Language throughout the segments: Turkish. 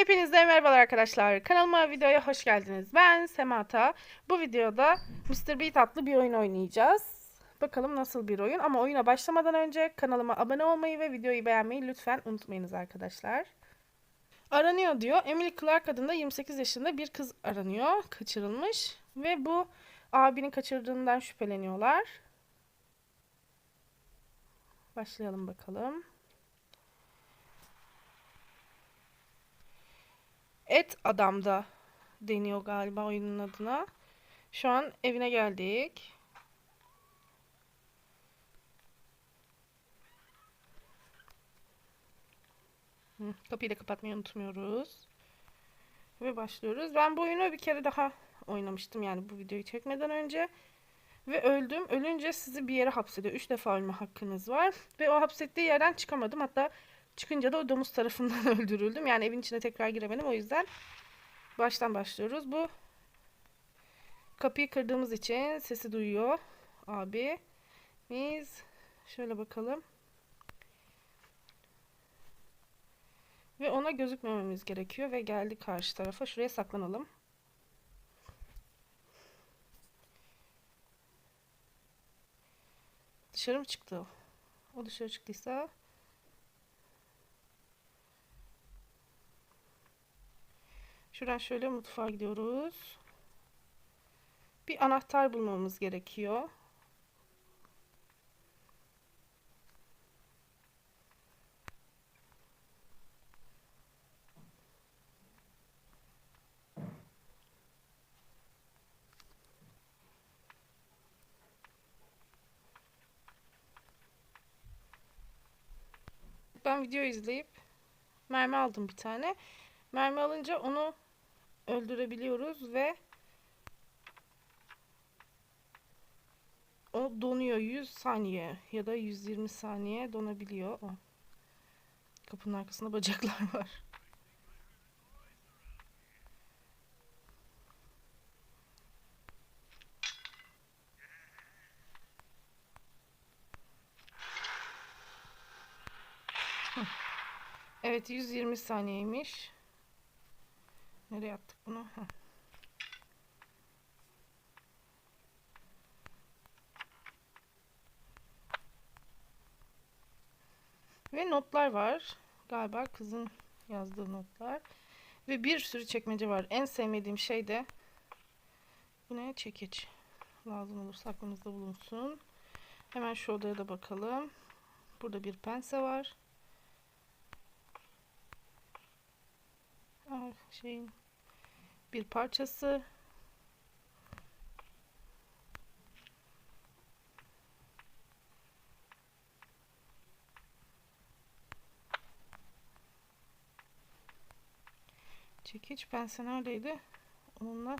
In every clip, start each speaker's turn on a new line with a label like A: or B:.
A: Hepinize merhabalar arkadaşlar. Kanalıma videoya hoş geldiniz. Ben Semata. Bu videoda Mr. Beat adlı bir oyun oynayacağız. Bakalım nasıl bir oyun. Ama oyuna başlamadan önce kanalıma abone olmayı ve videoyu beğenmeyi lütfen unutmayınız arkadaşlar. Aranıyor diyor. Emily Clark adında 28 yaşında bir kız aranıyor. Kaçırılmış. Ve bu abinin kaçırdığından şüpheleniyorlar. Başlayalım bakalım. Et Adam'da deniyor galiba oyunun adına. Şu an evine geldik. Kapıyı da kapatmayı unutmuyoruz. Ve başlıyoruz. Ben bu oyunu bir kere daha oynamıştım yani bu videoyu çekmeden önce. Ve öldüm. Ölünce sizi bir yere hapsediyor. Üç defa ölme hakkınız var. Ve o hapsettiği yerden çıkamadım. Hatta çıkınca da o domuz tarafından öldürüldüm. Yani evin içine tekrar giremedim. O yüzden baştan başlıyoruz. Bu kapıyı kırdığımız için sesi duyuyor abi. Biz şöyle bakalım. Ve ona gözükmememiz gerekiyor ve geldi karşı tarafa. Şuraya saklanalım. Dışarı mı çıktı o? O dışarı çıktıysa Şuradan şöyle mutfağa gidiyoruz. Bir anahtar bulmamız gerekiyor. Ben video izleyip mermi aldım bir tane. Mermi alınca onu öldürebiliyoruz ve o donuyor 100 saniye ya da 120 saniye donabiliyor o. Kapının arkasında bacaklar var. Evet 120 saniyeymiş. Nereye attık bunu? Heh. Ve notlar var. Galiba kızın yazdığı notlar. Ve bir sürü çekmece var. En sevmediğim şey de bu ne? Çekiç. Lazım olursa aklınızda bulunsun. Hemen şu odaya da bakalım. Burada bir pense var. Ah, şeyin bir parçası. Çekiç pense neredeydi? Onunla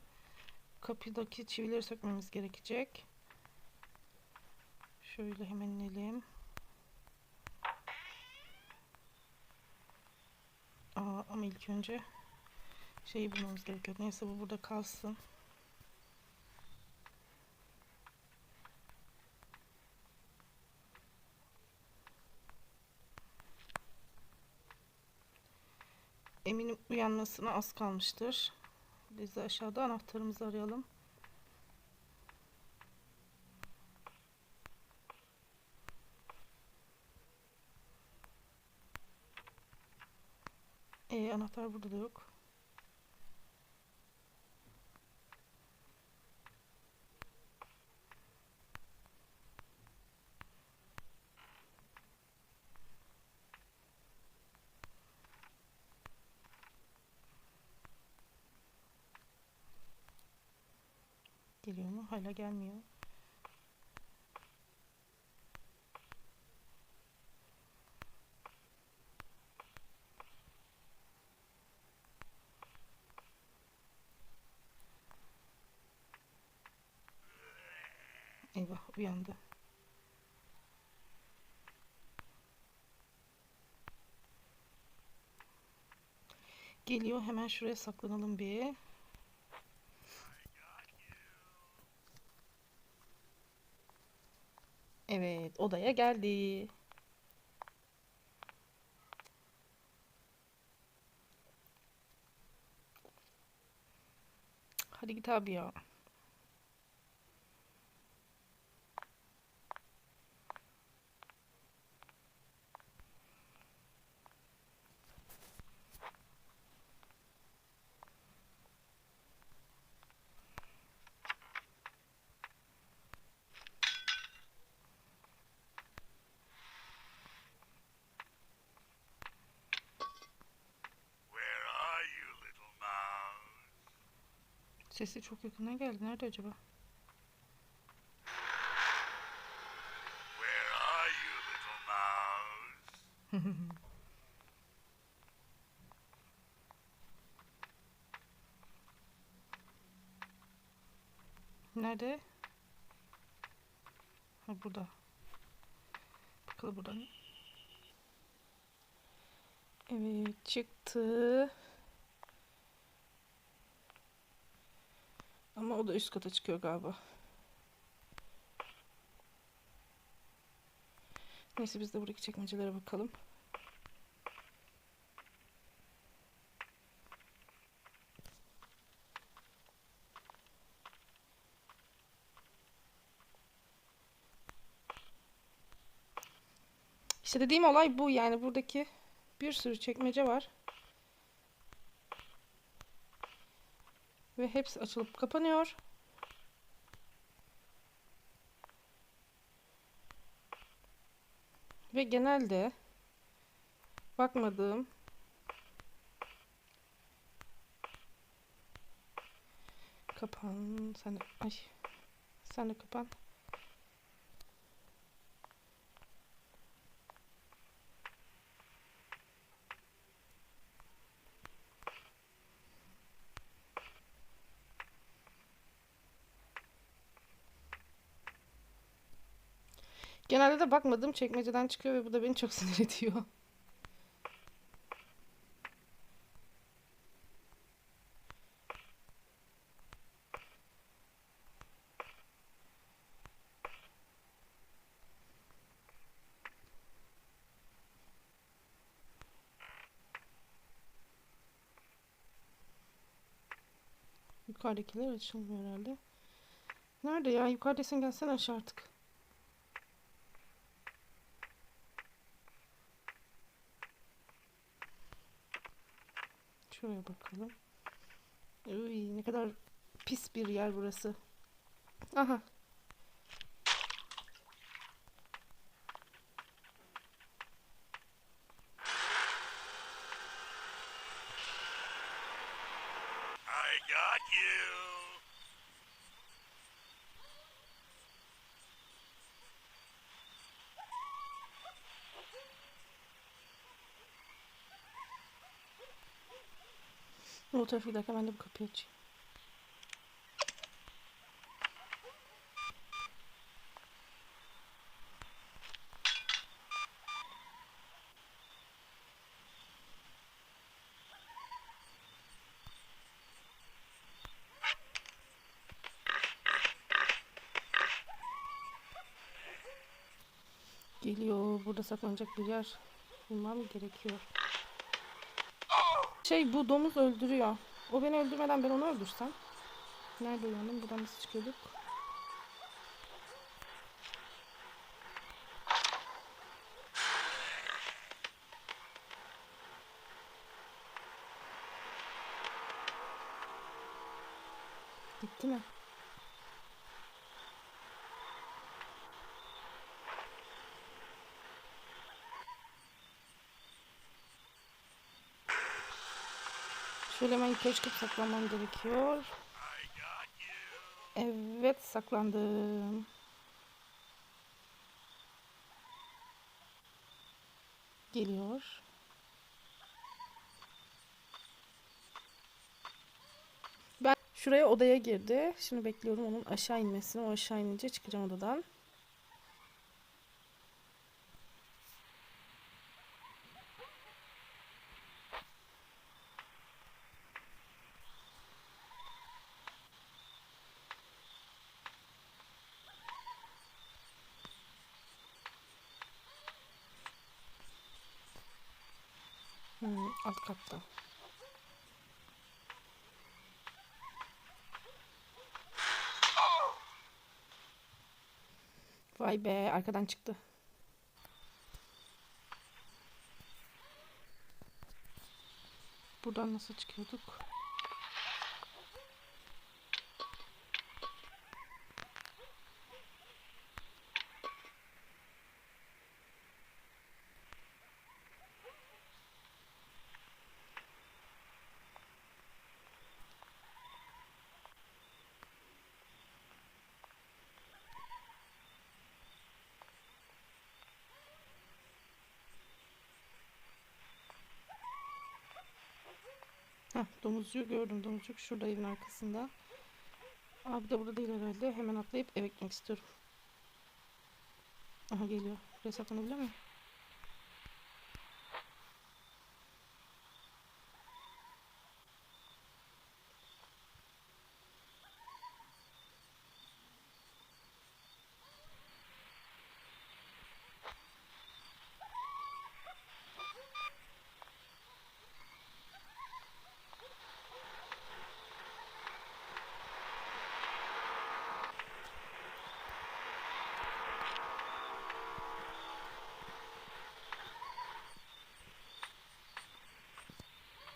A: kapıdaki çivileri sökmemiz gerekecek. Şöyle hemen inelim. Aa, ama ilk önce şeyi bulmamız gerekiyor. Neyse bu burada kalsın. Eminim uyanmasına az kalmıştır. Biz de aşağıda anahtarımızı arayalım. Ee, anahtar burada da yok. Geliyor mu? Hala gelmiyor. Eyvah uyandı. Geliyor hemen şuraya saklanalım bir. Evet, odaya geldi. Hadi git abi ya. Sesi çok yakından geldi. Nerede acaba?
B: Where are you, little mouse?
A: Nerede? Ha burada. Bakalım burada ne? Evet çıktı. Ama o da üst kata çıkıyor galiba. Neyse biz de buradaki çekmecelere bakalım. İşte dediğim olay bu yani buradaki bir sürü çekmece var. Ve hepsi açılıp kapanıyor. Ve genelde bakmadığım kapan sen de, ay sen de kapan. Genelde de bakmadığım çekmeceden çıkıyor ve bu da beni çok sinir ediyor. Yukarıdakiler açılmıyor herhalde. Nerede ya? Yukarıdaysan gelsene aşağı artık. Şuraya bakalım. Uy, ne kadar pis bir yer burası. Aha.
B: I got you.
A: Tarafa giderken ben de bu kapıyı açayım. Geliyor. Burada saklanacak bir yer bulmam gerekiyor. Şey bu domuz öldürüyor. O beni öldürmeden ben onu öldürsem. Nerede uyandım? Buradan nasıl çıkıyorduk? Gitti mi? Şöyle çıkıp saklanmam gerekiyor. Evet saklandım. Geliyor. Ben şuraya odaya girdi. Şimdi bekliyorum onun aşağı inmesini. O aşağı inince çıkacağım odadan. Hmm, alt katta. Vay be arkadan çıktı. Buradan nasıl çıkıyorduk? Heh, domuzcuğu gördüm. Domuzcuk şurada evin arkasında. Abi de burada değil herhalde. Hemen atlayıp eve gitmek istiyorum. Aha geliyor. Buraya saklanabilir miyim?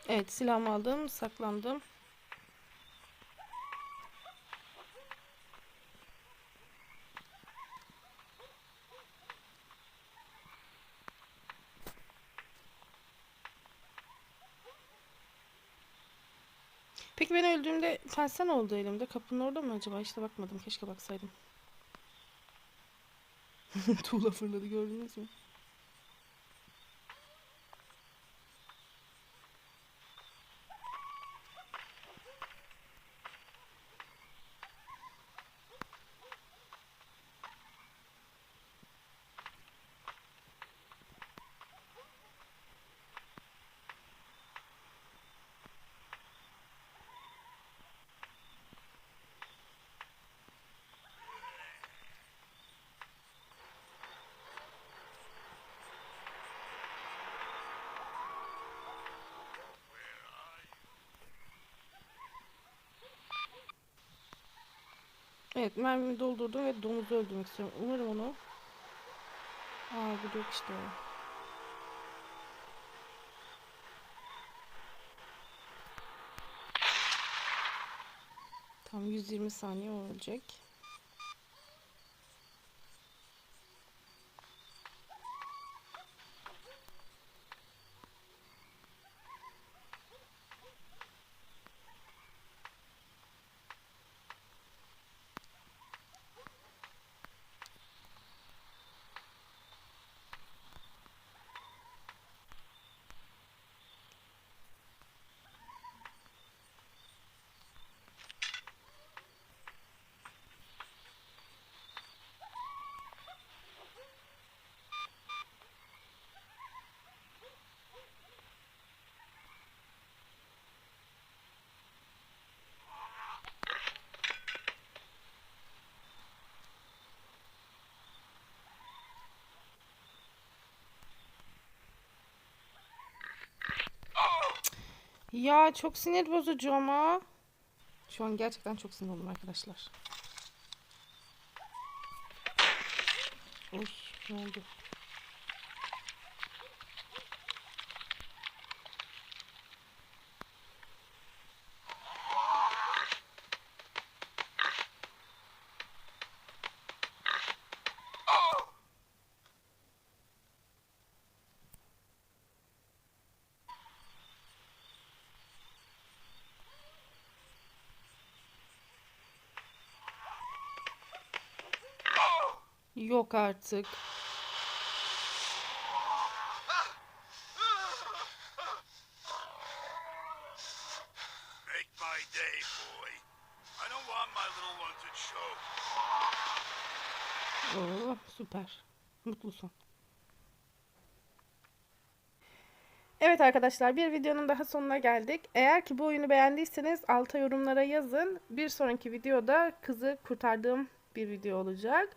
A: Evet silahımı aldım. Saklandım. Peki ben öldüğümde pense oldu elimde? Kapının orada mı acaba? İşte bakmadım. Keşke baksaydım. Tuğla fırladı gördünüz mü? Evet mermimi doldurdum ve domuzu öldürmek istiyorum. Umarım onu... Aa bu yok işte. Tam 120 saniye o Ya çok sinir bozucu ama. Şu an gerçekten çok sinir oldum arkadaşlar. Oy ne oldu?
B: To choke.
A: Oo, süper. Mutlu son. Evet arkadaşlar bir videonun daha sonuna geldik. Eğer ki bu oyunu beğendiyseniz alta yorumlara yazın. Bir sonraki videoda kızı kurtardığım bir video olacak.